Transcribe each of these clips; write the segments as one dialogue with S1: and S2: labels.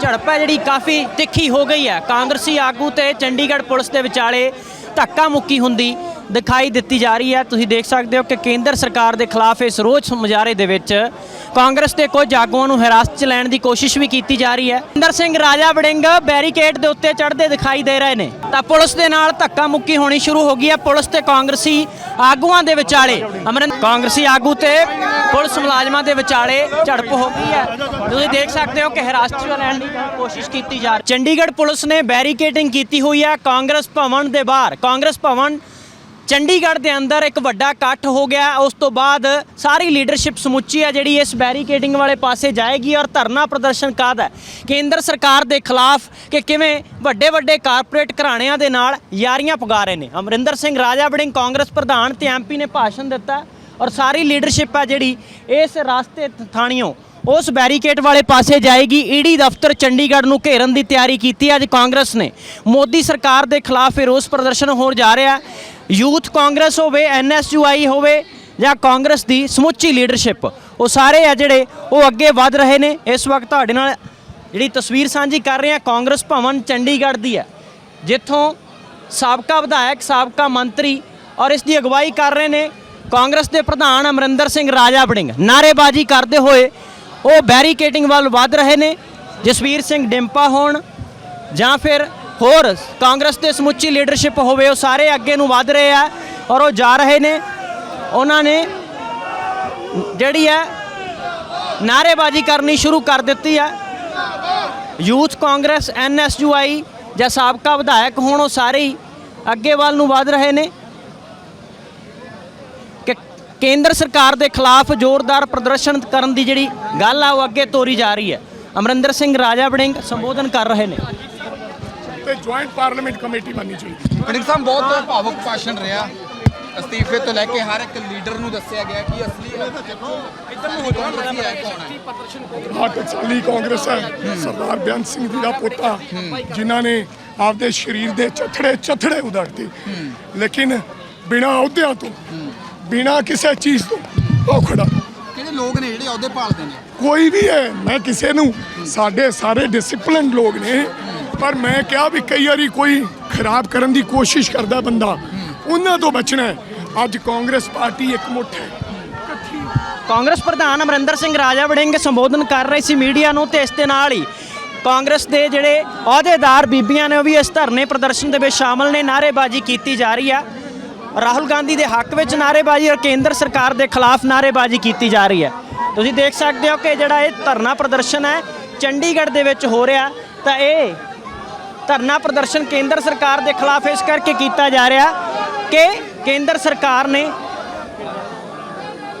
S1: ਝੜਪ ਹੈ ਜਿਹੜੀ ਕਾਫੀ ਤਿੱਖੀ ਹੋ ਗਈ ਹੈ। ਕਾਂਗਰਸੀ ਆਗੂ ਤੇ ਚੰਡੀਗੜ੍ਹ ਪੁਲਿਸ ਦੇ ਵਿਚਾਲੇ ਧੱਕਾ ਮੁੱਕੀ ਹੁੰਦੀ ਦਿਖਾਈ ਦਿੱਤੀ ਜਾ ਰਹੀ ਹੈ। ਤੁਸੀਂ ਦੇਖ ਸਕਦੇ ਹੋ ਕਿ ਕੇਂਦਰ ਸਰਕਾਰ ਦੇ ਖਿਲਾਫ ਇਸ ਰੋਜ਼ ਮੁਜ਼ਾਹਰੇ ਦੇ ਵਿੱਚ ਕਾਂਗਰਸ ਦੇ ਕੁਝ ਆਗੂਆਂ ਨੂੰ ਹਿਰਾਸਤ 'ਚ ਲੈਣ ਦੀ ਕੋਸ਼ਿਸ਼ ਵੀ ਕੀਤੀ ਜਾ ਰਹੀ ਹੈ। ਇੰਦਰ ਸਿੰਘ ਰਾਜਾ ਵੜਿੰਗ ਬੈਰੀਕੇਡ ਦੇ ਉੱਤੇ ਚੜ੍ਹਦੇ ਦਿਖਾਈ ਦੇ ਰਹੇ ਨੇ। ਤਾਂ ਪੁਲਿਸ ਦੇ ਨਾਲ ਧੱਕਾ ਮੁੱਕੀ ਹੋਣੀ ਸ਼ੁਰੂ ਹੋ ਗਈ ਹੈ। ਪੁਲਿਸ ਤੇ ਕਾਂਗਰਸੀ ਆਗੂਆਂ ਦੇ ਵਿਚਾਲੇ ਅਮਰਿੰਦਰ ਕਾਂਗਰਸੀ ਆਗੂ ਤੇ ਪੁਲਿਸ ਮੁਲਾਜ਼ਮਾਂ ਦੇ ਵਿਚਾਲੇ ਝੜਪ ਹੋ ਗਈ ਹੈ। ਤੁਸੀਂ ਦੇਖ ਸਕਦੇ ਹੋ ਕਿ ਹਿਰਾਸਤ 'ਚ ਲੈਣ ਦੀ ਕੋਸ਼ਿਸ਼ ਕੀਤੀ ਜਾ ਰਹੀ ਚੰਡੀਗੜ੍ਹ ਪੁਲਿਸ ਨੇ ਬੈਰੀਕੇਡਿੰਗ ਕੀਤੀ ਹੋਈ ਹੈ। ਕਾਂਗਰਸ ਭਵਨ ਦੇ ਬਾਹਰ ਕਾਂਗਰਸ ਭਵਨ ਚੰਡੀਗੜ੍ਹ ਦੇ ਅੰਦਰ ਇੱਕ ਵੱਡਾ ਇਕੱਠ ਹੋ ਗਿਆ। ਉਸ ਤੋਂ ਬਾਅਦ ਸਾਰੀ ਲੀਡਰਸ਼ਿਪ ਸਮੁੱਚੀ ਹੈ ਜਿਹੜੀ ਇਸ ਬੈਰੀਕੇਡਿੰਗ ਵਾਲੇ ਪਾਸੇ ਜਾਏਗੀ ਔਰ ਧਰਨਾ ਪ੍ਰਦਰਸ਼ਨ ਕਾਹਦਾ ਹੈ। ਕੇਂਦਰ ਸਰਕਾਰ ਦੇ ਖਿਲਾਫ ਕਿ ਕਿਵੇਂ ਵੱਡੇ ਵੱਡੇ ਕਾਰਪੋਰੇਟ ਘਰਾਣਿਆਂ ਦੇ ਨਾਲ ਯਾਰੀਆਂ ਪੁਗਾ ਰਹੇ ਨੇ। ਅਮਰਿੰਦਰ ਸਿੰਘ ਰਾਜਾ ਵੜਿੰਗ ਕਾਂਗਰਸ ਪ੍ਰਧਾਨ ਤੇ ਐਮਪੀ ਨੇ ਭਾਸ਼ਣ ਦਿੱਤਾ ਔਰ ਸਾਰੀ ਲੀਡਰਸ਼ਿਪ ਹੈ ਜਿਹੜੀ ਇਸ ਰਾਸਤੇ ਥਾਣੀਓ ਉਸ ਬੈਰੀਕੇਡ ਵਾਲੇ ਪਾਸੇ ਜਾਏਗੀ। ਈਡੀ ਦਫ਼ਤਰ ਚੰਡੀਗੜ੍ਹ ਨੂੰ ਘੇਰਨ ਦੀ ਤਿਆਰੀ ਕੀਤੀ ਅੱਜ ਕਾਂਗਰਸ ਨੇ ਮੋਦੀ ਸਰਕਾਰ ਦੇ ਖਿਲਾਫ ਇਹ ਰੋਸ ਪ੍ਰਦਰਸ਼ਨ ਹੋਣ ਜਾ ਰਿਹਾ। ਯੂਥ ਕਾਂਗਰਸ ਹੋਵੇ ਐਨਐਸਯੂਆਈ ਹੋਵੇ ਜਾਂ ਕਾਂਗਰਸ ਦੀ ਸਮੁੱਚੀ ਲੀਡਰਸ਼ਿਪ, ਉਹ ਸਾਰੇ ਆ ਜਿਹੜੇ, ਉਹ ਅੱਗੇ ਵਧ ਰਹੇ ਨੇ। ਇਸ ਵਕਤ ਤੁਹਾਡੇ ਨਾਲ ਜਿਹੜੀ ਤਸਵੀਰ ਸਾਂਝੀ ਕਰ ਰਹੇ ਹਾਂ ਕਾਂਗਰਸ ਭਵਨ ਚੰਡੀਗੜ੍ਹ ਦੀ ਹੈ, ਜਿੱਥੋਂ ਸਾਬਕਾ ਵਿਧਾਇਕ, ਸਾਬਕਾ ਮੰਤਰੀ ਔਰ ਇਸ ਦੀ ਅਗਵਾਈ ਕਰ ਰਹੇ ਨੇ ਕਾਂਗਰਸ ਦੇ ਪ੍ਰਧਾਨ ਅਮਰਿੰਦਰ ਸਿੰਘ ਰਾਜਾ ਵੜਿੰਗ। ਨਾਅਰੇਬਾਜ਼ੀ ਕਰਦੇ ਹੋਏ ਉਹ ਬੈਰੀਕੇਟਿੰਗ ਵੱਲ ਵੱਧ ਰਹੇ ਨੇ। ਜਸਵੀਰ ਸਿੰਘ ਡਿੰਪਾ ਹੋਣ ਜਾਂ ਫਿਰ ਹੋਰ ਕਾਂਗਰਸ ਦੇ ਸਮੁੱਚੀ ਲੀਡਰਸ਼ਿਪ ਹੋਵੇ, ਉਹ ਸਾਰੇ ਅੱਗੇ ਨੂੰ ਵਧ ਰਹੇ ਆ ਔਰ ਉਹ ਜਾ ਰਹੇ ਨੇ। ਉਹਨਾਂ ਨੇ ਜਿਹੜੀ ਹੈ ਨਾਅਰੇਬਾਜ਼ੀ ਕਰਨੀ ਸ਼ੁਰੂ ਕਰ ਦਿੱਤੀ ਹੈ ਯੂਥ ਕਾਂਗਰਸ ਐਨਐਸਯੂਆਈ ਜਾਂ ਸਾਬਕਾ ਵਿਧਾਇਕ ਹੋਣ, ਉਹ ਸਾਰੇ ਹੀ ਅੱਗੇ ਵੱਲ ਨੂੰ ਵਧ ਰਹੇ ਨੇ। ਕੇਂਦਰ ਸਰਕਾਰ ਦੇ ਖਿਲਾਫ ਜ਼ੋਰਦਾਰ ਪ੍ਰਦਰਸ਼ਨ ਕਰਨ ਦੀ ਜਿਹੜੀ ਗੱਲ ਆ, ਉਹ ਅੱਗੇ ਤੋਰੀ ਜਾ ਰਹੀ ਹੈ। ਅਮਰਿੰਦਰ ਸਿੰਘ ਰਾਜਾ ਵੜਿੰਗ ਸੰਬੋਧਨ ਕਰ ਰਹੇ ਨੇ।
S2: ਤੇ ਜੁਆਇੰਟ ਪਾਰਲੀਮੈਂਟ ਕਮੇਟੀ ਬਣਨੀ ਚਾਹੀਦੀ
S3: ਵੜਿੰਗ ਸਾਹਿਬ ਬਹੁਤ ਭਾਵੁਕ ਭਾਸ਼ਣ ਰਿਹਾ। ਅਸਤੀਫੇ ਤੋਂ ਲੈ ਕੇ ਹਰ ਇੱਕ ਲੀਡਰ ਨੂੰ ਦੱਸਿਆ ਗਿਆ ਕਿ ਅਸਲੀ ਇੱਧਰ ਨੂੰ ਹੋ ਜਾਣਾ ਹੈ ਕੌਣ ਹੈ?
S2: ਟਕਸਾਲੀ ਕਾਂਗਰਸ ਹੈ। ਸਰਦਾਰ ਬੇਅੰਤ ਸਿੰਘ ਜੀ ਦਾ ਪੋਤਾ ਜਿਨ੍ਹਾਂ ਨੇ ਆਪਦੇ ਸਰੀਰ ਦੇ ਚਥੜੇ ਚਥੜੇ ਉਧਾੜਤੇ। ਲੇਕਿਨ ਬਿਨਾ ਅਹੁਦਿਆਂ ਤੋਂ ਬਿਨਾ ਕਿਸੇ ਚੀਜ਼ ਤੋਂ ਉਹ ਖੜਾ।
S3: ਕਿਹੜੇ ਲੋਕ ਨੇ ਜਿਹੜੇ ਅਹੁਦੇ ਭਾਲਦੇ ਨੇ?
S2: ਕੋਈ ਵੀ ਹੈ ਮੈਂ ਕਿਸੇ ਨੂੰ ਸਾਡੇ ਸਾਰੇ ਡਿਸਪਲਿਨ ਲੋਕ ਨੇ। ਪਰ ਮੈਂ ਕਿਹਾ ਵੀ ਕਈ ਵਾਰੀ ਕੋਈ ਖਰਾਬ ਕਰਨ ਦੀ ਕੋਸ਼ਿਸ਼ ਕਰਦਾ ਬੰਦਾ, ਉਹਨਾਂ ਤੋਂ ਬਚਣਾ ਹੈ। ਅੱਜ ਕਾਂਗਰਸ ਪਾਰਟੀ ਇੱਕ ਮੁੱਠ ਹੈ।
S1: ਕਾਂਗਰਸ ਪ੍ਰਧਾਨ ਅਮਰਿੰਦਰ ਸਿੰਘ ਰਾਜਾ ਵੜਿੰਗ ਸੰਬੋਧਨ ਕਰ ਰਹੇ ਸੀ ਮੀਡੀਆ ਨੂੰ ਤੇ ਇਸ ਦੇ ਨਾਲ ਹੀ ਕਾਂਗਰਸ ਦੇ ਜਿਹੜੇ ਅਹੁਦੇਦਾਰ ਬੀਬੀਆਂ ਨੇ ਉਹ ਵੀ ਇਸ ਧਰਨੇ ਪ੍ਰਦਰਸ਼ਨ ਦੇ ਵਿੱਚ ਸ਼ਾਮਲ ਨੇ, ਨਾਅਰੇਬਾਜ਼ੀ ਕੀਤੀ ਜਾ ਰਹੀ ਆ। ਰਾਹੁਲ ਗਾਂਧੀ ਦੇ ਹੱਕ ਵਿੱਚ ਨਾਅਰੇਬਾਜ਼ੀ ਔਰ ਕੇਂਦਰ ਸਰਕਾਰ ਦੇ ਖਿਲਾਫ ਨਾਅਰੇਬਾਜ਼ੀ ਕੀਤੀ ਜਾ ਰਹੀ ਹੈ। ਤੁਸੀਂ ਦੇਖ ਸਕਦੇ ਹੋ ਕਿ ਜਿਹੜਾ ਇਹ ਧਰਨਾ ਪ੍ਰਦਰਸ਼ਨ ਹੈ, ਚੰਡੀਗੜ੍ਹ ਦੇ ਵਿੱਚ ਹੋ ਰਿਹਾ। ਤਾਂ ਇਹ ਧਰਨਾ ਪ੍ਰਦਰਸ਼ਨ ਕੇਂਦਰ ਸਰਕਾਰ ਦੇ ਖਿਲਾਫ ਇਸ ਕਰਕੇ ਕੀਤਾ ਜਾ ਰਿਹਾ ਕਿ ਕੇਂਦਰ ਸਰਕਾਰ ਨੇ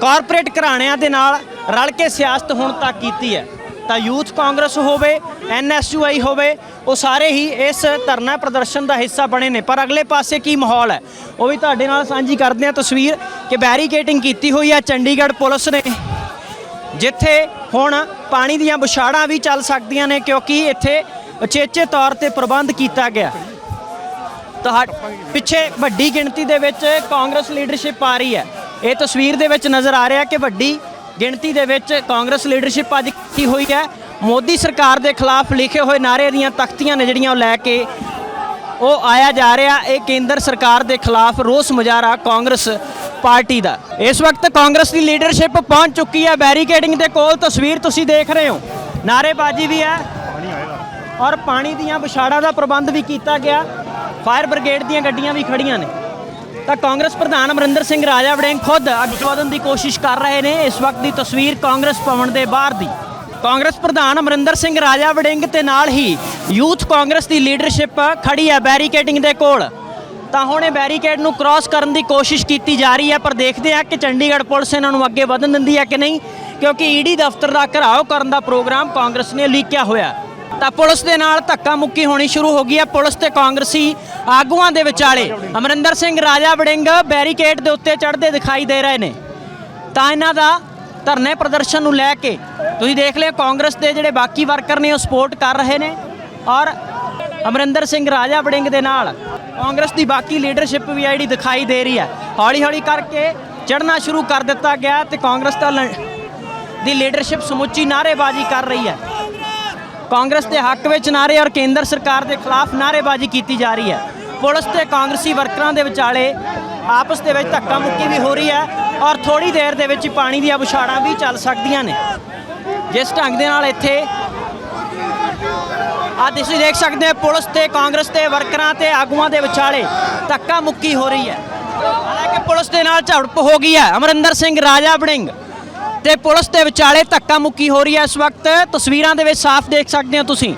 S1: ਕਾਰਪੋਰੇਟ ਘਰਾਣਿਆਂ ਦੇ ਨਾਲ ਰਲ ਕੇ ਸਿਆਸਤ ਹੁਣ ਤੱਕ ਕੀਤੀ ਹੈ। ਤਾਂ ਯੂਥ ਕਾਂਗਰਸ ਹੋਵੇ ਐਨਐਸਯੂਆਈ ਹੋਵੇ, ਉਹ ਸਾਰੇ ਹੀ ਇਸ ਧਰਨਾ ਪ੍ਰਦਰਸ਼ਨ ਦਾ ਹਿੱਸਾ ਬਣੇ ਨੇ। ਪਰ ਅਗਲੇ ਪਾਸੇ ਕੀ ਮਾਹੌਲ ਹੈ? ਉਹ ਵੀ ਤੁਹਾਡੇ ਨਾਲ ਸਾਂਝੀ ਕਰਦੇ ਹਾਂ ਤਸਵੀਰ ਕਿ ਬੈਰੀਕੇਟਿੰਗ ਕੀਤੀ ਹੋਈ ਹੈ ਚੰਡੀਗੜ੍ਹ ਪੁਲਿਸ ਨੇ। ਜਿੱਥੇ ਹੁਣ ਪਾਣੀ ਦੀਆਂ ਬੁਛਾੜਾਂ ਵੀ ਚੱਲ ਸਕਦੀਆਂ ਨੇ ਕਿਉਂਕਿ ਇੱਥੇ ਉਚੇਚੇ ਤੌਰ ਤੇ ਪ੍ਰਬੰਧ ਕੀਤਾ ਗਿਆ। ਤੁਹਾ ਪਿੱਛੇ ਵੱਡੀ ਗਿਣਤੀ ਦੇ ਵਿੱਚ ਕਾਂਗਰਸ ਲੀਡਰਸ਼ਿਪ ਆ ਰਹੀ ਹੈ। ਇਹ ਤਸਵੀਰ ਦੇ ਵਿੱਚ ਨਜ਼ਰ ਆ ਰਿਹਾ ਕਿ ਵੱਡੀ ਗਿਣਤੀ ਦੇ ਵਿੱਚ ਕਾਂਗਰਸ ਲੀਡਰਸ਼ਿਪ ਅੱਜ ਕੀ ਹੋਈ ਹੈ। ਮੋਦੀ ਸਰਕਾਰ ਦੇ ਖਿਲਾਫ ਲਿਖੇ ਹੋਏ ਨਾਰੇ ਦੀਆਂ ਤਖਤੀਆਂ ਨੇ ਜਿਹੜੀਆਂ ਉਹ ਲੈ ਕੇ ਉਹ ਆਇਆ ਜਾ ਰਿਹਾ। ਇਹ ਕੇਂਦਰ ਸਰਕਾਰ ਦੇ ਖਿਲਾਫ ਰੋਸ ਮੁਜ਼ਾਹਰਾ ਕਾਂਗਰਸ ਪਾਰਟੀ ਦਾ। ਇਸ ਵਕਤ ਕਾਂਗਰਸ ਦੀ ਲੀਡਰਸ਼ਿਪ ਪਹੁੰਚ ਚੁੱਕੀ ਹੈ। ਬੈਰੀਕੇਡਿੰਗ ਦੇ ਕੋਲ ਤਸਵੀਰ ਤੁਸੀਂ ਦੇਖ ਰਹੇ ਹੋ। ਨਾਰੇਬਾਜ਼ੀ ਵੀ ਹੈ। ਔਰ ਪਾਣੀ ਦੀਆਂ ਵਿਛਾੜਾਂ ਦਾ ਪ੍ਰਬੰਧ ਵੀ ਕੀਤਾ ਗਿਆ। ਫਾਇਰ ਬ੍ਰਿਗੇਡ ਦੀਆਂ ਗੱਡੀਆਂ ਵੀ ਖੜੀਆਂ ਨੇ। ਤਾਂ ਕਾਂਗਰਸ ਪ੍ਰਧਾਨ ਅਮਰਿੰਦਰ ਸਿੰਘ ਰਾਜਾ ਵੜਿੰਗ ਖੁਦ ਅੱਗੇ ਵਧਣ ਦੀ ਕੋਸ਼ਿਸ਼ ਕਰ ਰਹੇ ਨੇ ਇਸ ਵਕਤ ਦੀ ਤਸਵੀਰ ਕਾਂਗਰਸ ਭਵਨ ਦੇ ਬਾਹਰ ਦੀ। ਕਾਂਗਰਸ ਪ੍ਰਧਾਨ ਅਮਰਿੰਦਰ ਸਿੰਘ ਰਾਜਾ ਵੜਿੰਗ ਤੇ ਨਾਲ ਹੀ ਯੂਥ ਕਾਂਗਰਸ ਦੀ ਲੀਡਰਸ਼ਿਪ ਖੜੀ ਹੈ ਬੈਰੀਕੇਡਿੰਗ ਦੇ ਕੋਲ। ਤਾਂ ਹੁਣ ਇਹ ਬੈਰੀਕੇਡ ਨੂੰ ਕ੍ਰਾਸ ਕਰਨ ਦੀ ਕੋਸ਼ਿਸ਼ ਕੀਤੀ ਜਾ ਰਹੀ ਹੈ, ਪਰ ਦੇਖਦੇ ਹਾਂ ਕਿ ਚੰਡੀਗੜ੍ਹ ਪੁਲਿਸ ਇਹਨਾਂ ਨੂੰ ਅੱਗੇ ਵਧਣ ਦਿੰਦੀ ਹੈ ਕਿ ਨਹੀਂ, ਕਿਉਂਕਿ ਈਡੀ ਦਫ਼ਤਰ ਦਾ ਘਰਾਓ ਕਰਨ ਦਾ ਪ੍ਰੋਗਰਾਮ ਕਾਂਗਰਸ ਨੇ ਲੀਕਿਆ ਹੋਇਆ। ਤਾਂ ਪੁਲਿਸ ਦੇ ਨਾਲ ਧੱਕਾ ਮੁੱਕੀ ਹੋਣੀ ਸ਼ੁਰੂ ਹੋ ਗਈ ਹੈ। ਪੁਲਿਸ ਤੇ ਕਾਂਗਰਸੀ ਆਗੂਆਂ ਦੇ ਵਿਚਾਲੇ। ਅਮਰਿੰਦਰ ਸਿੰਘ, ਰਾਜਾ ਵੜਿੰਗ ਬੈਰੀਕੇਡ ਦੇ ਉੱਤੇ ਚੜ੍ਹਦੇ ਦਿਖਾਈ ਦੇ ਰਹੇ ਨੇ। ਤਾਂ ਇਹਨਾਂ ਦਾ ਧਰਨੇ ਪ੍ਰਦਰਸ਼ਨ ਨੂੰ ਲੈ ਕੇ ਤੁਸੀਂ ਦੇਖ ਲਿਓ, ਕਾਂਗਰਸ ਦੇ ਜਿਹੜੇ ਬਾਕੀ ਵਰਕਰ ਨੇ ਉਹ ਸਪੋਰਟ ਕਰ ਰਹੇ ਨੇ ਔਰ ਅਮਰਿੰਦਰ ਸਿੰਘ, ਰਾਜਾ ਵੜਿੰਗ ਦੇ ਨਾਲ ਕਾਂਗਰਸ ਦੀ ਬਾਕੀ ਲੀਡਰਸ਼ਿਪ ਵੀ ਆ ਜਿਹੜੀ ਦਿਖਾਈ ਦੇ ਰਹੀ ਹੈ। ਹੌਲੀ ਹੌਲੀ ਕਰਕੇ ਚੜ੍ਹਨਾ ਸ਼ੁਰੂ ਕਰ ਦਿੱਤਾ ਗਿਆ ਤੇ ਕਾਂਗਰਸ ਦਾ ਲ- ਦੀ ਲੀਡਰਸ਼ਿਪ ਸਮੁੱਚੀ ਨਾਅਰੇਬਾਜ਼ੀ ਕਰ ਰਹੀ ਹੈ। ਕਾਂਗਰਸ ਦੇ ਹੱਕ ਵਿੱਚ ਨਾਰੇ ਔਰ ਕੇਂਦਰ ਸਰਕਾਰ ਦੇ ਖਿਲਾਫ ਨਾਰੇਬਾਜ਼ੀ ਕੀਤੀ ਜਾ ਰਹੀ ਹੈ। ਪੁਲਿਸ ਤੇ ਕਾਂਗਰਸੀ ਵਰਕਰਾਂ ਦੇ ਵਿਚਾਲੇ ਆਪਸ ਦੇ ਵਿੱਚ ਧੱਕਾ ਮੁੱਕੀ ਵੀ ਹੋ ਰਹੀ ਹੈ ਔਰ ਥੋੜੀ ਦੇਰ ਦੇ ਵਿੱਚ ਪਾਣੀ ਦੀਆਂ ਬੁਛਾੜਾਂ ਵੀ ਚੱਲ ਸਕਦੀਆਂ ਨੇ। ਜਿਸ ਢੰਗ ਦੇ ਨਾਲ ਇੱਥੇ ਆ ਤੁਸੀਂ ਦੇਖ ਸਕਦੇ ਹੋ ਪੁਲਿਸ ਤੇ ਕਾਂਗਰਸ ਦੇ ਵਰਕਰਾਂ ਤੇ ਆਗੂਆਂ ਦੇ ਵਿਚਾਲੇ ਧੱਕਾ ਮੁੱਕੀ ਹੋ ਰਹੀ ਹੈ। ਹਾਲਾਂਕਿ ਪੁਲਿਸ ਦੇ ਨਾਲ ਝੜਪ ਹੋ ਗਈ ਹੈ। ਅਮਰਿੰਦਰ ਸਿੰਘ, ਰਾਜਾ ਬੜਿੰਗ ਤੇ ਪੁਲਿਸ ਦੇ ਵਿਚਾਲੇ ਧੱਕਾ ਮੁੱਕੀ ਹੋ ਰਹੀ ਹੈ ਇਸ ਵਕਤ। ਤਸਵੀਰਾਂ ਦੇ ਵਿੱਚ ਸਾਫ਼ ਦੇਖ ਸਕਦੇ ਹੋ ਤੁਸੀਂ।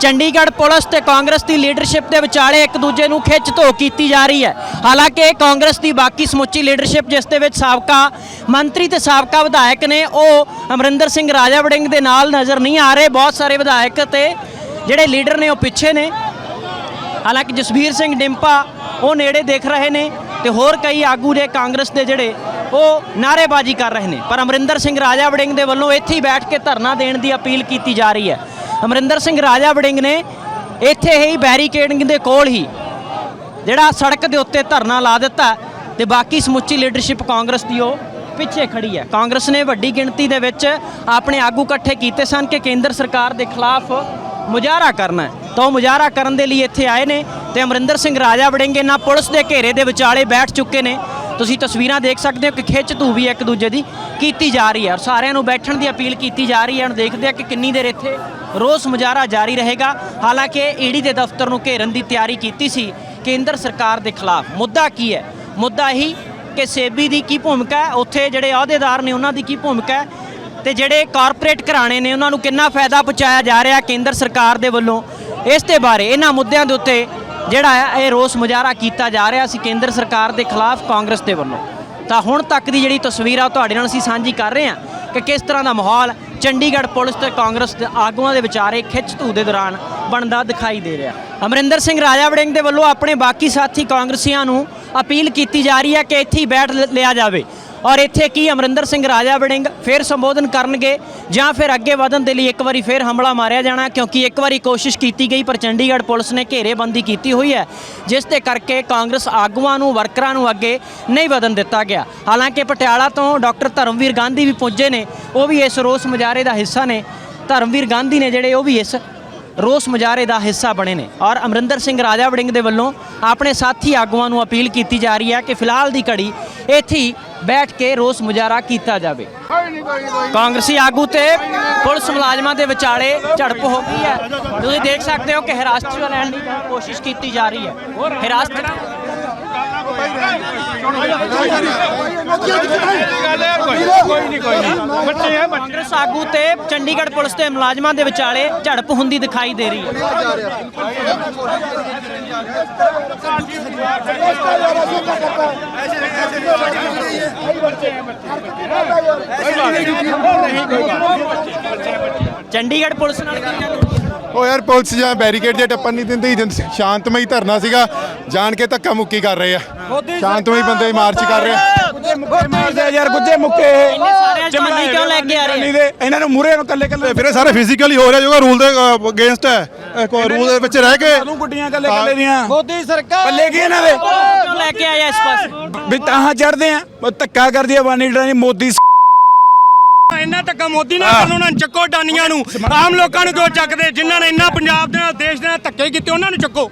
S1: ਚੰਡੀਗੜ੍ਹ ਪੁਲਿਸ ਤੇ ਕਾਂਗਰਸ ਦੀ ਲੀਡਰਸ਼ਿਪ ਦੇ ਵਿਚਾਲੇ ਇੱਕ ਦੂਜੇ ਨੂੰ ਖਿੱਚ ਧੋ ਕੀਤੀ ਜਾ ਰਹੀ ਹੈ। ਹਾਲਾਂਕਿ ਕਾਂਗਰਸ ਦੀ ਬਾਕੀ ਸਮੁੱਚੀ ਲੀਡਰਸ਼ਿਪ ਜਿਸ ਦੇ ਵਿੱਚ ਸਾਬਕਾ ਮੰਤਰੀ ਤੇ ਸਾਬਕਾ ਵਿਧਾਇਕ ਨੇ, ਉਹ ਅਮਰਿੰਦਰ ਸਿੰਘ ਰਾਜਾ ਵੜਿੰਗ ਦੇ ਨਾਲ ਨਜ਼ਰ ਨਹੀਂ ਆ ਰਹੇ। ਬਹੁਤ ਸਾਰੇ ਵਿਧਾਇਕ ਤੇ ਜਿਹੜੇ ਲੀਡਰ ਨੇ ਉਹ ਪਿੱਛੇ ਨੇ। ਹਾਲਾਂਕਿ ਜਸਵੀਰ ਸਿੰਘ ਡਿੰਪਾ ਉਹ ਨੇੜੇ ਦੇਖ ਰਹੇ ਨੇ। ਤੇ ਹੋਰ ਕਈ ਆਗੂ ਨੇ ਕਾਂਗਰਸ ਦੇ ਜਿਹੜੇ, ਉਹ ਨਾਅਰੇਬਾਜ਼ੀ ਕਰ ਰਹੇ ਨੇ। ਪਰ ਅਮਰਿੰਦਰ ਸਿੰਘ ਰਾਜਾ ਵੜਿੰਗ ਦੇ ਵੱਲੋਂ ਇੱਥੇ ਹੀ ਬੈਠ ਕੇ ਧਰਨਾ ਦੇਣ ਦੀ ਅਪੀਲ ਕੀਤੀ ਜਾ ਰਹੀ ਹੈ। ਅਮਰਿੰਦਰ ਸਿੰਘ ਰਾਜਾ ਵੜਿੰਗ ਨੇ ਇੱਥੇ ਹੀ ਬੈਰੀਕੇਡਿੰਗ ਦੇ ਕੋਲ ਹੀ ਜਿਹੜਾ ਸੜਕ ਦੇ ਉੱਤੇ ਧਰਨਾ ਲਾ ਦਿੱਤਾ ਤੇ ਬਾਕੀ ਸਮੁੱਚੀ ਲੀਡਰਸ਼ਿਪ ਕਾਂਗਰਸ ਦੀ ਉਹ ਪਿੱਛੇ ਖੜੀ ਹੈ। ਕਾਂਗਰਸ ਨੇ ਵੱਡੀ ਗਿਣਤੀ ਦੇ ਵਿੱਚ ਆਪਣੇ ਆਗੂ ਇਕੱਠੇ ਕੀਤੇ ਸਨ ਕਿ ਕੇਂਦਰ ਸਰਕਾਰ ਦੇ ਖਿਲਾਫ ਮੁਜ਼ਾਹਰਾ ਕਰਨਾ ਹੈ। ਤਾਂ ਉਹ ਮੁਜ਼ਾਹਰਾ ਕਰਨ ਦੇ ਲਈ ਇੱਥੇ ਆਏ ਨੇ ਤੇ ਅਮਰਿੰਦਰ ਸਿੰਘ ਰਾਜਾ ਵੜਿੰਗੇ ਨਾਲ ਪੁਲਿਸ ਦੇ ਘੇਰੇ ਦੇ ਵਿਚਾਲੇ ਬੈਠ ਚੁੱਕੇ ਨੇ। ਤੁਸੀਂ ਤਸਵੀਰਾਂ ਦੇਖ ਸਕਦੇ ਹੋ ਕਿ ਖਿੱਚ ਧੂ ਵੀ ਇੱਕ ਦੂਜੇ ਦੀ ਕੀਤੀ ਜਾ ਰਹੀ ਹੈ ਔਰ ਸਾਰਿਆਂ ਨੂੰ ਬੈਠਣ ਦੀ ਅਪੀਲ ਕੀਤੀ ਜਾ ਰਹੀ ਹੈ ਹੁਣ ਦੇਖਦੇ ਆ ਕਿ ਕਿੰਨੀ ਦੇਰ ਇੱਥੇ ਰੋਸ ਮੁਜ਼ਾਹਰਾ ਜਾਰੀ ਰਹੇਗਾ। ਹਾਲਾਂਕਿ ਈਡੀ ਦੇ ਦਫ਼ਤਰ ਨੂੰ ਘੇਰਨ ਦੀ ਤਿਆਰੀ ਕੀਤੀ ਸੀ ਕੇਂਦਰ ਸਰਕਾਰ ਦੇ ਖਿਲਾਫ। ਮੁੱਦਾ ਕੀ ਹੈ? ਮੁੱਦਾ ਹੀ ਕਿ ਸੇਬੀ ਦੀ ਕੀ ਭੂਮਿਕਾ ਹੈ? ਉੱਥੇ ਜਿਹੜੇ ਅਹੁਦੇਦਾਰ ਨੇ ਉਹਨਾਂ ਦੀ ਕੀ ਭੂਮਿਕਾ ਹੈ? ਤੇ ਜਿਹੜੇ ਕਾਰਪੋਰੇਟ ਘਰਾਣੇ ਨੇ ਉਹਨਾਂ ਨੂੰ ਕਿੰਨਾ ਫਾਇਦਾ ਪਹੁੰਚਾਇਆ ਜਾ ਰਿਹਾ ਕੇਂਦਰ ਸਰਕਾਰ ਦੇ ਵੱਲੋਂ? ਇਸ ਦੇ ਬਾਰੇ, ਇਹਨਾਂ ਮੁੱਦਿਆਂ ਦੇ ਉੱਤੇ ਜਿਹੜਾ ਹੈ, ਇਹ ਰੋਸ ਮੁਜ਼ਾਹਰਾ ਕੀਤਾ ਜਾ ਰਿਹਾ ਸੀ ਕੇਂਦਰ ਸਰਕਾਰ ਦੇ ਖਿਲਾਫ ਕਾਂਗਰਸ ਦੇ ਵੱਲੋਂ। ਤਾਂ ਹੁਣ ਤੱਕ ਦੀ ਜਿਹੜੀ ਤਸਵੀਰ ਆ, ਉਹ ਤੁਹਾਡੇ ਨਾਲ ਅਸੀਂ ਸਾਂਝੀ ਕਰ ਰਹੇ ਹਾਂ ਕਿ ਕਿਸ ਤਰ੍ਹਾਂ ਦਾ ਮਾਹੌਲ ਚੰਡੀਗੜ੍ਹ ਪੁਲਿਸ ਤੇ ਕਾਂਗਰਸ ਦੇ ਆਗੂਆਂ ਦੇ ਵਿਚਾਰੇ ਖਿੱਚ ਧੂ ਦੇ ਦੌਰਾਨ ਬਣਦਾ ਦਿਖਾਈ ਦੇ ਰਿਹਾ। ਅਮਰਿੰਦਰ ਸਿੰਘ ਰਾਜਾ ਵੜਿੰਗ ਦੇ ਵੱਲੋਂ ਆਪਣੇ ਬਾਕੀ ਸਾਥੀ ਕਾਂਗਰਸੀਆਂ ਨੂੰ ਅਪੀਲ ਕੀਤੀ ਜਾ ਰਹੀ ਹੈ ਕਿ ਇੱਥੇ ਹੀ ਬੈਠ ਲ- ਲਿਆ ਜਾਵੇ। ਔਰ ਇੱਥੇ ਕੀ ਅਮਰਿੰਦਰ ਸਿੰਘ ਰਾਜਾ ਵੜਿੰਗ ਫਿਰ ਸੰਬੋਧਨ ਕਰਨਗੇ ਜਾਂ ਫਿਰ ਅੱਗੇ ਵਧਣ ਦੇ ਲਈ ਇੱਕ ਵਾਰੀ ਫਿਰ ਹਮਲਾ ਮਾਰਿਆ ਜਾਣਾ, ਕਿਉਂਕਿ ਇੱਕ ਵਾਰੀ ਕੋਸ਼ਿਸ਼ ਕੀਤੀ ਗਈ, ਪਰ ਚੰਡੀਗੜ੍ਹ ਪੁਲਿਸ ਨੇ ਘੇਰੇਬੰਦੀ ਕੀਤੀ ਹੋਈ ਹੈ, ਜਿਸ ਦੇ ਕਰਕੇ ਕਾਂਗਰਸ ਆਗੂਆਂ ਨੂੰ, ਵਰਕਰਾਂ ਨੂੰ ਅੱਗੇ ਨਹੀਂ ਵਧਣ ਦਿੱਤਾ ਗਿਆ। ਹਾਲਾਂਕਿ ਪਟਿਆਲਾ ਤੋਂ ਡਾਕਟਰ ਧਰਮਵੀਰ ਗਾਂਧੀ ਵੀ ਪਹੁੰਚੇ ਨੇ, ਉਹ ਵੀ ਇਸ ਰੋਸ ਮੁਜ਼ਾਹਰੇ ਦਾ ਹਿੱਸਾ ਨੇ। ਧਰਮਵੀਰ ਗਾਂਧੀ ਨੇ ਜਿਹੜੇ, ਉਹ ਵੀ ਇਸ ਰੋਸ ਮੁਜ਼ਾਹਰੇ ਦਾ ਹਿੱਸਾ ਬਣੇ ਨੇ। ਔਰ ਅਮਰਿੰਦਰ ਸਿੰਘ ਰਾਜਾ ਵੜਿੰਗ ਦੇ ਵੱਲੋਂ ਆਪਣੇ ਸਾਥੀ ਆਗੂਆਂ ਨੂੰ ਅਪੀਲ ਕੀਤੀ ਜਾ ਰਹੀ ਹੈ ਕਿ ਫਿਲਹਾਲ ਦੀ ਘੜੀ ਇੱਥੇ ਬੈਠ ਕੇ ਰੋਸ ਮੁਜ਼ਾਹਰਾ ਕੀਤਾ ਜਾਵੇ। ਕਾਂਗਰਸੀ ਆਗੂ ਤੇ ਪੁਲਿਸ ਮੁਲਾਜ਼ਮਾਂ ਦੇ ਵਿਚਾਲੇ ਝੜਪ ਹੋ ਗਈ ਹੈ। ਤੁਸੀਂ ਦੇਖ ਸਕਦੇ ਹੋ ਕਿ ਹਿਰਾਸਤ 'ਚ ਲੈਣ ਦੀ ਕੋਸ਼ਿਸ਼ ਕੀਤੀ ਜਾ ਰਹੀ ਹੈ। ਹਿਰਾਸਤ ਕਾਂਗਰਸ ਆਗੂ ਤੇ ਚੰਡੀਗੜ੍ਹ ਪੁਲਿਸ ਦੇ ਮੁਲਾਜ਼ਮਾਂ ਦੇ ਵਿਚਾਲੇ ਝੜਪ ਹੁੰਦੀ ਦਿਖਾਈ ਦੇ ਰਹੀ ਹੈ। ਚੰਡੀਗੜ੍ਹ ਪੁਲਿਸ ਨਾਲ ਕੀ ਗੱਲ?
S4: ਉਹ ਯਾਰ ਪੁਲਿਸ ਜਾਂ ਬੈਰੀਕੇਡ ਜੇ ਟੱਪਣ ਨਹੀਂ ਦਿੰਦੀ ਜਨ- ਸ਼ਾਂਤਮਈ ਧਰਨਾ ਸੀਗਾ। ਜਾਣ ਕੇ ਧੱਕਾ ਮੁੱਕੀ ਕਰ ਰਹੇ ਆ। ਸ਼ਾਂਤਮਈ ਬੰਦੇ ਮਾਰਚ ਕਰ ਰਹੇ ਆ।
S5: ਮਾਰਦੇ ਯਾਰ ਗੁੱਜੇ ਮੁੱਕੇ।
S1: ਚਮਨੀ ਕਿਉਂ ਲੈ ਕੇ ਆ ਰਹੇ
S5: ਨਹੀਂ ਦੇ ਇਹਨਾਂ ਨੂੰ ਮੂਰੇ ਨੂੰ ਕੱਲੇ ਕੱਲੇ
S4: ਵੀਰੇ ਸਾਰੇ ਫਿਜ਼ੀਕਲੀ ਹੋ ਰਿਹਾ ਜੋਗਾ ਰੂਲ ਦੇ ਅਗੇਂਸਟ ਹੈ। ਕੋਈ ਰੂਲ ਦੇ ਵਿੱਚ ਰਹਿ ਕੇ
S5: ਨੂੰ ਗੁੱਡੀਆਂ ਕੱਲੇ ਕੱਲੇ ਦੀਆਂ।
S6: ਮੋਦੀ ਸਰਕਾਰ
S5: ਪੱਲੇ ਕੀ ਇਹਨਾਂ ਦੇ?
S1: ਕਿਉਂ ਲੈ ਕੇ ਆਇਆ ਇਸ ਪਾਸੇ।
S5: ਵੀ ਤਾਂ ਚੜਦੇ ਆ। ਉਹ ਧੱਕਾ ਕਰਦੀ ਆ ਬਾਨੀ ਡਰਾਨੀ ਮੋਦੀ
S6: ਇੰਨਾ ਧੱਕਾ ਮੋਦੀ ਨਾਲ ਕਰਨ ਉਹਨਾਂ ਨੂੰ ਚੱਕੋ ਡਾਨੀਆਂ ਨੂੰ। ਆਮ ਲੋਕਾਂ ਨੂੰ ਕਿਉਂ ਚੱਕਦੇ? ਜਿਨ੍ਹਾਂ ਨੇ ਇੰਨਾ ਪੰਜਾਬ ਦੇ ਨਾਲ ਦੇਸ਼ ਦੇ ਨਾਲ ਧੱਕੇ ਕੀਤੇ ਉਹਨਾਂ ਨੂੰ ਚੱਕੋ।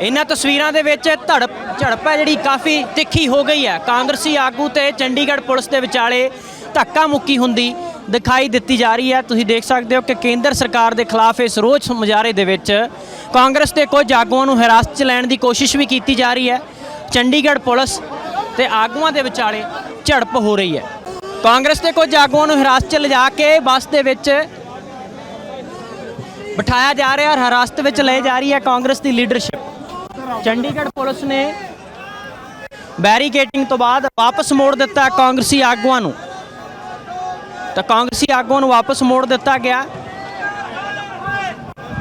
S1: ਇਹਨਾਂ ਤਸਵੀਰਾਂ ਦੇ ਵਿੱਚ ਧੜਪ, ਝੜਪ ਹੈ ਜਿਹੜੀ ਕਾਫੀ ਤਿੱਖੀ ਹੋ ਗਈ ਹੈ। ਕਾਂਗਰਸੀ ਆਗੂ ਤੇ ਚੰਡੀਗੜ੍ਹ ਪੁਲਿਸ ਦੇ ਵਿਚਾਲੇ ਧੱਕਾ ਮੁੱਕੀ ਹੁੰਦੀ ਦਿਖਾਈ ਦਿੱਤੀ ਜਾ ਰਹੀ ਹੈ। ਤੁਸੀਂ ਦੇਖ ਸਕਦੇ ਹੋ ਕਿ ਕੇਂਦਰ ਸਰਕਾਰ ਦੇ ਖਿਲਾਫ ਇਸ ਰੋਜ਼ ਮੁਜ਼ਾਹਰੇ ਦੇ ਵਿੱਚ ਕਾਂਗਰਸ ਦੇ ਕੁਝ ਆਗੂਆਂ ਨੂੰ ਹਿਰਾਸਤ 'ਚ ਲੈਣ ਦੀ ਕੋਸ਼ਿਸ਼ ਵੀ ਕੀਤੀ ਜਾ ਰਹੀ ਹੈ। ਚੰਡੀਗੜ੍ਹ ਪੁਲਿਸ ਤੇ ਆਗੂਆਂ ਦੇ ਵਿਚਾਲੇ ਝੜਪ ਹੋ ਰਹੀ ਹੈ। ਕਾਂਗਰਸ ਦੇ ਕੁਝ ਆਗੂਆਂ ਨੂੰ ਹਿਰਾਸਤ 'ਚ ਲਿਜਾ ਕੇ ਬੱਸ ਦੇ ਵਿੱਚ ਬਿਠਾਇਆ ਜਾ ਰਿਹਾ ਔਰ ਹਿਰਾਸਤ ਵਿੱਚ ਲਏ ਜਾ ਰਹੀ ਹੈ ਕਾਂਗਰਸ ਦੀ ਲੀਡਰਸ਼ਿਪ। ਚੰਡੀਗੜ੍ਹ ਪੁਲਿਸ ਨੇ ਬੈਰੀਕੇਟਿੰਗ ਤੋਂ ਬਾਅਦ ਵਾਪਸ ਮੋੜ ਦਿੱਤਾ ਕਾਂਗਰਸੀ ਆਗੂਆਂ ਨੂੰ। ਤਾਂ ਕਾਂਗਰਸੀ ਆਗੂਆਂ ਨੂੰ ਵਾਪਸ ਮੋੜ ਦਿੱਤਾ ਗਿਆ।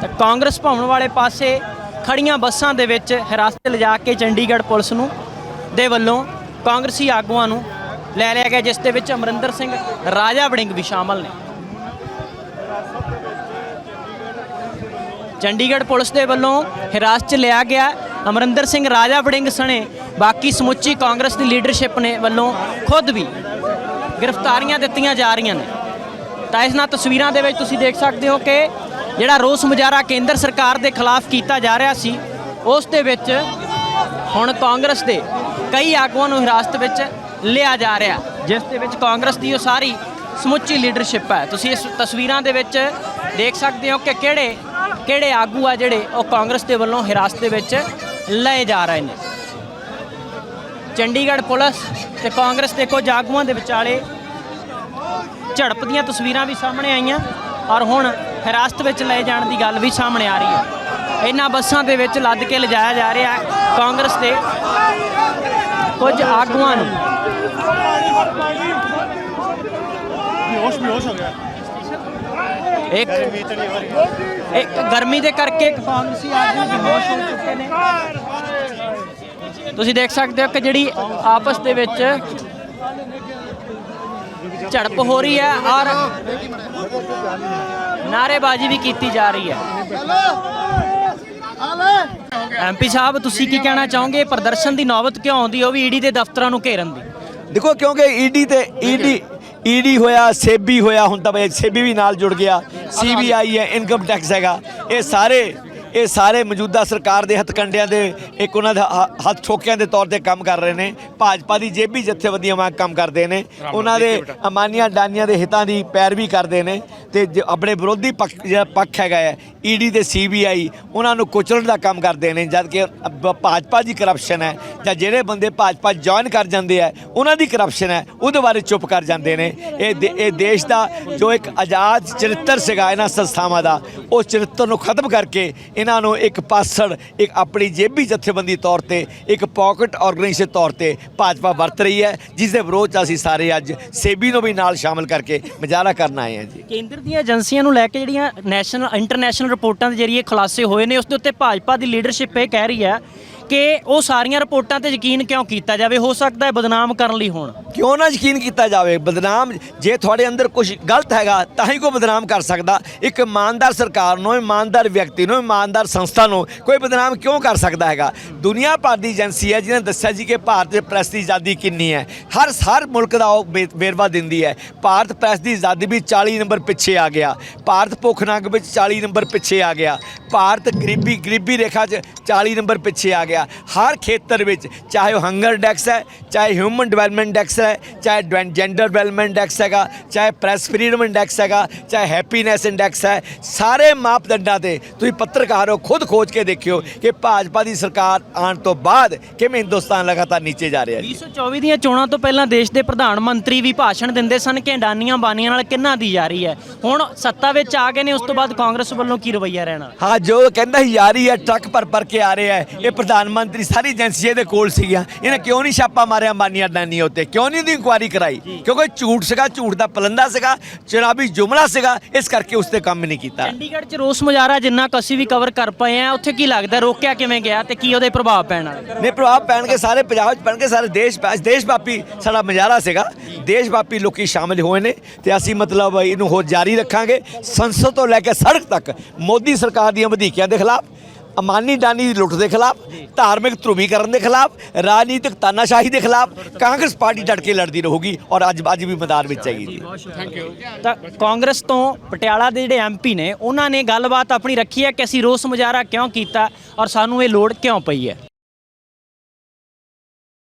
S1: ਤਾਂ ਕਾਂਗਰਸ ਭਵਨ ਵਾਲੇ ਪਾਸੇ ਖੜੀਆਂ ਬੱਸਾਂ ਦੇ ਵਿੱਚ ਹਿਰਾਸਤ ਲਿਜਾ ਕੇ ਚੰਡੀਗੜ੍ਹ ਪੁਲਿਸ ਨੂੰ ਦੇ ਵੱਲੋਂ ਕਾਂਗਰਸੀ ਆਗੂਆਂ ਨੂੰ ਲੈ ਲਿਆ ਗਿਆ, ਜਿਸ ਦੇ ਵਿੱਚ ਅਮਰਿੰਦਰ ਸਿੰਘ ਰਾਜਾ ਵੜਿੰਗ ਵੀ ਸ਼ਾਮਲ ਨੇ। ਚੰਡੀਗੜ੍ਹ ਪੁਲਿਸ ਦੇ ਵੱਲੋਂ ਹਿਰਾਸਤ 'ਚ ਲਿਆ ਗਿਆ। ਅਮਰਿੰਦਰ ਸਿੰਘ ਰਾਜਾ ਵੜਿੰਗ ਸਣੇ, ਬਾਕੀ ਸਮੁੱਚੀ ਕਾਂਗਰਸ ਦੀ ਲੀਡਰਸ਼ਿਪ ਨੇ ਵੱਲੋਂ ਖੁਦ ਵੀ ਗ੍ਰਿਫਤਾਰੀਆਂ ਦਿੱਤੀਆਂ ਜਾ ਰਹੀਆਂ ਨੇ। ਤਾਂ ਇਸ ਨਾਲ ਤਸਵੀਰਾਂ ਦੇ ਵਿੱਚ ਤੁਸੀਂ ਦੇਖ ਸਕਦੇ ਹੋ ਕਿ ਜਿਹੜਾ ਰੋਸ ਮੁਜ਼ਾਹਰਾ ਕੇਂਦਰ ਸਰਕਾਰ ਦੇ ਖਿਲਾਫ ਕੀਤਾ ਜਾ ਰਿਹਾ ਸੀ, ਉਸ ਦੇ ਵਿੱਚ ਹੁਣ ਕਾਂਗਰਸ ਦੇ ਕਈ ਆਗੂਆਂ ਨੂੰ ਹਿਰਾਸਤ ਵਿੱਚ ਲਿਆ ਜਾ ਰਿਹਾ, ਜਿਸ ਦੇ ਵਿੱਚ ਕਾਂਗਰਸ ਦੀ ਉਹ ਸਾਰੀ ਸਮੁੱਚੀ ਲੀਡਰਸ਼ਿਪ ਹੈ। ਤੁਸੀਂ ਇਸ ਤਸਵੀਰਾਂ ਦੇ ਵਿੱਚ ਦੇਖ ਸਕਦੇ ਹੋ ਕਿ ਕਿਹੜੇ ਕਿਹੜੇ ਆਗੂ ਆ ਜਿਹੜੇ ਉਹ ਕਾਂਗਰਸ ਦੇ ਵੱਲੋਂ ਹਿਰਾਸਤ ਦੇ ਵਿੱਚ ਲਏ ਜਾ ਰਹੇ ਨੇ? ਚੰਡੀਗੜ੍ਹ ਪੁਲਿਸ ਤੇ ਕਾਂਗਰਸ ਦੇ ਕੁਝ ਆਗੂਆਂ ਦੇ ਵਿਚਾਲੇ ਝੜਪ ਦੀਆਂ ਤਸਵੀਰਾਂ ਵੀ ਸਾਹਮਣੇ ਆਈਆਂ ਔਰ ਹੁਣ ਹਿਰਾਸਤ ਵਿੱਚ ਲਏ ਜਾਣ ਦੀ ਗੱਲ ਵੀ ਸਾਹਮਣੇ ਆ ਰਹੀ ਹੈ। ਇਹਨਾਂ ਬੱਸਾਂ ਦੇ ਵਿੱਚ ਲੱਦ ਕੇ ਲਿਜਾਇਆ ਜਾ ਰਿਹਾ ਹੈ ਕਾਂਗਰਸ ਦੇ ਕੁਝ ਆਗੂਆਂ ਨੂੰ। ਇੱਕ ਇੱਕ ਗਰਮੀ ਦੇ ਕਰਕੇ ਕਾਂਗਰਸੀ ਆਗੂ ਬੇਹੋਸ਼ ਹੋ ਚੁੱਕੇ ਨੇ। ਤੁਸੀਂ ਦੇਖ ਸਕਦੇ ਹੋ ਕਿ ਜਿਹੜੀ ਆਪਸ ਦੇ ਵਿੱਚ ਝੜਪ ਹੋ ਰਹੀ ਹੈ ਔਰ ਨਾਰੇਬਾਜ਼ੀ ਵੀ ਕੀਤੀ ਜਾ ਰਹੀ ਹੈ। ਐਮਪੀ ਸਾਹਿਬ, ਤੁਸੀਂ ਕੀ ਕਹਿਣਾ ਚਾਹੋਗੇ? ਪ੍ਰਦਰਸ਼ਨ ਦੀ ਨੌਬਤ ਕਿਉਂ ਆਉਂਦੀ ਉਹ ਵੀ ਈਡੀ ਦੇ ਦਫ਼ਤਰਾਂ ਨੂੰ ਘੇਰਨ ਦੀ।
S7: ਦੇਖੋ, ਕਿਉਂਕਿ ਈਡੀ ਤੇ ਈਡੀ ਈਡੀ ਹੋਇਆ ਸੇਬੀ ਹੋਇਆ ਹੁਣ ਤਾਂ ਬਈ ਸੇਬੀ ਵੀ ਨਾਲ ਜੁੜ ਗਿਆ ਸੀਬੀਆਈ ਹੈ ਇਨਕਮ ਟੈਕਸ ਹੈਗਾ ਇਹ ਸਾਰੇ ਇਹ ਸਾਰੇ ਮੌਜੂਦਾ ਸਰਕਾਰ ਦੇ ਹੱਥਕੰਡਿਆਂ ਦੇ ਇੱਕ ਉਹਨਾਂ ਦੇ ਹੱਥ ਠੋਕਿਆਂ ਦੇ ਤੌਰ ਤੇ ਕੰਮ ਕਰ ਰਹੇ ਨੇ। ਭਾਜਪਾ ਦੀ ਜੇਬੀ ਜਥੇਬੰਦੀਆਂ ਵਾਂਗ ਕੰਮ ਕਰਦੇ ਨੇ। ਉਹਨਾਂ ਦੇ ਅਮਾਨੀਆਂ ਡਾਨੀਆਂ ਦੇ ਹਿੱਤਾਂ ਦੀ ਪੈਰਵੀ ਕਰਦੇ ਨੇ ਤੇ ਆਪਣੇ ਵਿਰੋਧੀ ਪੱਖ ਜਿਹੜਾ ਪੱਖ ਹੈਗਾ ਹੈ ਈਡੀ ਤੇ ਸੀਬੀਆਈ ਉਹਨਾਂ ਨੂੰ ਕੁਚਲਣ ਦਾ ਕੰਮ ਕਰਦੇ ਨੇ ਜਦ ਕਿ ਭਾਜਪਾ ਦੀ ਕਰਪਸ਼ਨ ਹੈ ਜਾਂ ਜਿਹੜੇ ਬੰਦੇ ਭਾਜਪਾ ਜੁਆਇਨ ਕਰ ਜਾਂਦੇ ਆ ਉਹਨਾਂ ਦੀ ਕਰਪਸ਼ਨ ਹੈ ਉਹਦੇ ਬਾਰੇ ਚੁੱਪ ਕਰ ਜਾਂਦੇ ਨੇ। ਇਹ ਇਹ ਦੇਸ਼ ਦਾ ਜੋ ਇੱਕ ਆਜ਼ਾਦ ਚਰਿੱਤਰ ਸੀਗਾ ਇਹਨਾਂ ਸੰਸਥਾਵਾਂ ਦਾ ਉਹ ਚਰਿੱਤਰ ਨੂੰ ਖਤਮ ਕਰਕੇ ਇਹਨਾਂ ਨੂੰ ਇੱਕ ਪਾਸੜ, ਇੱਕ ਆਪਣੀ ਜੇਬੀ ਜਥੇਬੰਦੀ ਤੌਰ ਤੇ, ਇੱਕ ਪਾਕਟ ਆਰਗੇਨਾਈਜੇਸ਼ਨ ਤੌਰ ਤੇ ਭਾਜਪਾ ਵਰਤ ਰਹੀ ਹੈ ਜਿਸ ਦੇ ਵਿਰੋਧ 'ਚ ਅਸੀਂ ਸਾਰੇ ਅੱਜ ਸੇਬੀ ਨੂੰ ਵੀ ਨਾਲ ਸ਼ਾਮਲ ਕਰਕੇ ਮੁਜ਼ਾਹਰਾ ਕਰਨ ਆਏ ਹਾਂ ਜੀ।
S1: ਕੇਂਦਰ ਦੀਆਂ ਏਜੰਸੀਆਂ ਨੂੰ ਲੈ ਕੇ ਜਿਹੜੀਆਂ ਨੈਸ਼ਨਲ ਇੰਟਰਨੈਸ਼ਨਲ ਰਿਪੋਰਟਾਂ ਦੇ ਜ਼ਰੀਏ ਖੁਲਾਸੇ ਹੋਏ ਨੇ, ਉਸ ਦੇ ਉੱਤੇ ਭਾਜਪਾ ਦੀ ਲੀਡਰਸ਼ਿਪ ਇਹ ਕਹਿ ਰਹੀ ਹੈ ਕਿ ਉਹ ਸਾਰੀਆਂ ਰਿਪੋਰਟਾਂ ਤੇ ਯਕੀਨ ਕਿਉਂ ਕੀਤਾ ਜਾਵੇ? ਹੋ ਸਕਦਾ ਹੈ ਬਦਨਾਮ ਕਰਨ ਲਈ ਹੋਣ।
S7: ਕਿਉਂ ਨਾ ਯਕੀਨ ਕੀਤਾ ਜਾਵੇ? ਬਦਨਾਮ ਜੇ ਤੁਹਾਡੇ ਅੰਦਰ ਕੁਝ ਗਲਤ ਹੈਗਾ, ਤਾਂ ਹੀ ਕੋਈ ਬਦਨਾਮ ਕਰ ਸਕਦਾ। ਇੱਕ ਇਮਾਨਦਾਰ ਸਰਕਾਰ ਨੂੰ, ਇਮਾਨਦਾਰ ਵਿਅਕਤੀ ਨੂੰ, ਇਮਾਨਦਾਰ ਸੰਸਥਾ ਨੂੰ ਕੋਈ ਬਦਨਾਮ ਕਿਉਂ ਕਰ ਸਕਦਾ ਹੈਗਾ? ਦੁਨੀਆ ਭਰ ਦੀ ਏਜੰਸੀ ਹੈ, ਜਿਹਨੇ ਦੱਸਿਆ ਜੀ ਕਿ ਭਾਰਤ ਦੇ ਪ੍ਰੈਸ ਦੀ ਆਜ਼ਾਦੀ ਕਿੰਨੀ ਹੈ। ਹਰ ਹਰ ਮੁਲਕ ਦਾ ਉਹ ਵੇ- ਵੇਰਵਾ ਦਿੰਦੀ ਹੈ। ਭਾਰਤ ਪ੍ਰੈਸ ਦੀ ਆਜ਼ਾਦੀ ਵੀ 40 ਨੰਬਰ ਪਿੱਛੇ ਆ ਗਿਆ। ਭਾਰਤ ਭੁੱਖ ਨੰਗ ਵਿੱਚ 40 ਨੰਬਰ ਪਿੱਛੇ ਆ ਗਿਆ। ਭਾਰਤ ਗਰੀਬੀ ਗਰੀਬੀ ਰੇਖਾ 'ਚ 40 ਨੰਬਰ ਪਿੱਛੇ ਆ ਗਿਆ। ਹਰ ਖੇਤਰ ਵਿੱਚ ਚਾਹੇ ਉਹ ਹੰਗਰ ਇੰਡੈਕਸ ਹੈ ਚਾਹੇ ਹਿਊਮਨ ਡਿਵੈਲਪਮੈਂਟ ਇੰਡੈਕਸ ਹੈ ਚਾਹੇ ਜੈਂਡਰ ਡਿਵੈਲਪਮੈਂਟ ਇੰਡੈਕਸ ਹੈਗਾ ਚਾਹੇ ਪ੍ਰੈਸ ਫਰੀडम ਇੰਡੈਕਸ ਹੈਗਾ ਚਾਹੇ ਹੈਪੀਨੈਸ ਇੰਡੈਕਸ ਹੈ ਸਾਰੇ ਮਾਪਦੰਡਾਂ ਤੇ ਤੁਸੀਂ ਪੱਤਰਕਾਰ ਹੋ ਖੁਦ ਖੋਜ ਕੇ ਦੇਖਿਓ ਕਿ ਭਾਜਪਾ ਦੀ ਸਰਕਾਰ ਆਉਣ ਤੋਂ ਬਾਅਦ ਕਿਵੇਂ ਹਿੰਦੁਸਤਾਨ ਲਗਾਤਾਰ ਨੀਚੇ ਜਾ ਰਿਹਾ ਜੀ
S1: 2024 ਦੀਆਂ ਚੋਣਾਂ ਤੋਂ ਪਹਿਲਾਂ ਦੇਸ਼ ਦੇ ਪ੍ਰਧਾਨ ਮੰਤਰੀ ਵੀ ਭਾਸ਼ਣ ਦਿੰਦੇ ਸਨ ਕਿ ਅਡਾਨੀਆਂ ਬਾਨੀਆਂ ਨਾਲ ਕਿੰਨਾ ਦੀ ਯਾਰੀ ਹੈ। ਹੁਣ ਸੱਤਾ ਵਿੱਚ ਆ ਗਏ ਨੇ ਉਸ ਤੋਂ ਬਾਅਦ ਕਾਂਗਰਸ ਵੱਲੋਂ ਕੀ ਰਵੱਈਆ ਰਹਿਣਾ?
S7: ਹਾਂ ਜੋ ਕਹਿੰਦਾ ਯਾਰੀ ਹੈ ਟਰੱਕ ਭਰ ਭਰ ਕੇ ਆ ਰਿਹਾ ਹੈ। ਇਹ ਪ੍ਰਧਾਨ ਮੰਤਰੀ ਸਾਰੀ ਏਜੰਸੀ ਇਹਦੇ ਕੋਲ ਸੀਗੀਆਂ। ਇਹਨੇ ਕਿਉਂ ਨਹੀਂ ਛਾਪਾ ਮਾਰਿਆ ਮਾਨੀਆਂ ਡਾਨੀਆਂ ਉੱਤੇ? ਕਿਉਂ ਨਹੀਂ ਦੀ ਇਨਕੁਆਇਰੀ ਕਰਾਈ? ਕਿਉਂਕਿ ਝੂਠ ਸੀਗਾ ਝੂਠ ਦਾ ਪਲੰਦਾ ਸੀਗਾ ਚੁਣਾਵੀ ਜੁਮਲਾ ਸੀਗਾ ਇਸ ਕਰਕੇ ਉਸ ਤੇ ਕੰਮ ਨਹੀਂ ਕੀਤਾ।
S1: ਚੰਡੀਗੜ੍ਹ 'ਚ ਰੋਸ ਮੁਜ਼ਾਹਰਾ ਜਿੰਨਾ ਕੁ ਅਸੀਂ ਵੀ ਕਵਰ ਕਰ ਪਏ ਆ ਉੱਥੇ ਕੀ ਲੱਗਦਾ ਰੋਕਿਆ ਕਿਵੇਂ ਗਿਆ ਤੇ ਕੀ ਉਹਦੇ ਪ੍ਰਭਾਵ ਪੈਣ ਵਾਲੇ?
S7: ਨੇ ਪ੍ਰਭਾਵ ਪੈਣਗੇ ਸਾਰੇ ਪੰਜਾਬ 'ਚ ਪੈਣਗੇ ਸਾਰੇ ਦੇਸ਼ ਦੇਸ਼ ਵਾਪੀ ਸਾਡਾ ਮੁਜ਼ਾਹਰਾ ਸੀਗਾ। ਦੇਸ਼ ਵਾਪੀ ਲੋਕੀ ਸ਼ਾਮਿਲ ਹੋਏ ਨੇ ਤੇ ਅਸੀਂ ਮਤਲਬ ਇਹਨੂੰ ਹੋਰ ਜਾਰੀ ਰੱਖਾਂਗੇ। ਸੰਸਦ ਤੋਂ ਲੈ ਕੇ ਸੜਕ ਤੱਕ ਮੋਦੀ ਸਰਕਾਰ ਦੀਆਂ ਵਧੀਕੀਆਂ ਦੇ ਖਿਲਾਫ ਅਮਾਨੀ ਦਾਨੀ ਦੀ ਲੁੱਟ ਦੇ ਖਿਲਾਫ, ਧਾਰਮਿਕ ਧਰੁਵੀਕਰਨ ਦੇ ਖਿਲਾਫ, ਰਾਜਨੀਤਿਕ ਤਾਨਾਸ਼ਾਹੀ ਦੇ ਖਿਲਾਫ ਕਾਂਗਰਸ ਪਾਰਟੀ ਡਟ ਕੇ ਲੜਦੀ ਰਹੂਗੀ ਔਰ ਅੱਜ ਅੱਜ ਵੀ ਮੈਦਾਨ ਵਿੱਚ ਹੈਗੀ ਜੀ।
S1: ਤਾਂ ਕਾਂਗਰਸ ਤੋਂ ਪਟਿਆਲਾ ਦੇ ਜਿਹੜੇ ਐਮਪੀ ਨੇ, ਉਹਨਾਂ ਨੇ ਗੱਲਬਾਤ ਆਪਣੀ ਰੱਖੀ ਹੈ ਕਿ ਅਸੀਂ ਰੋਸ ਮੁਜ਼ਾਹਰਾ ਕਿਉਂ ਕੀਤਾ ਔਰ ਸਾਨੂੰ ਇਹ ਲੋੜ ਕਿਉਂ ਪਈ ਹੈ?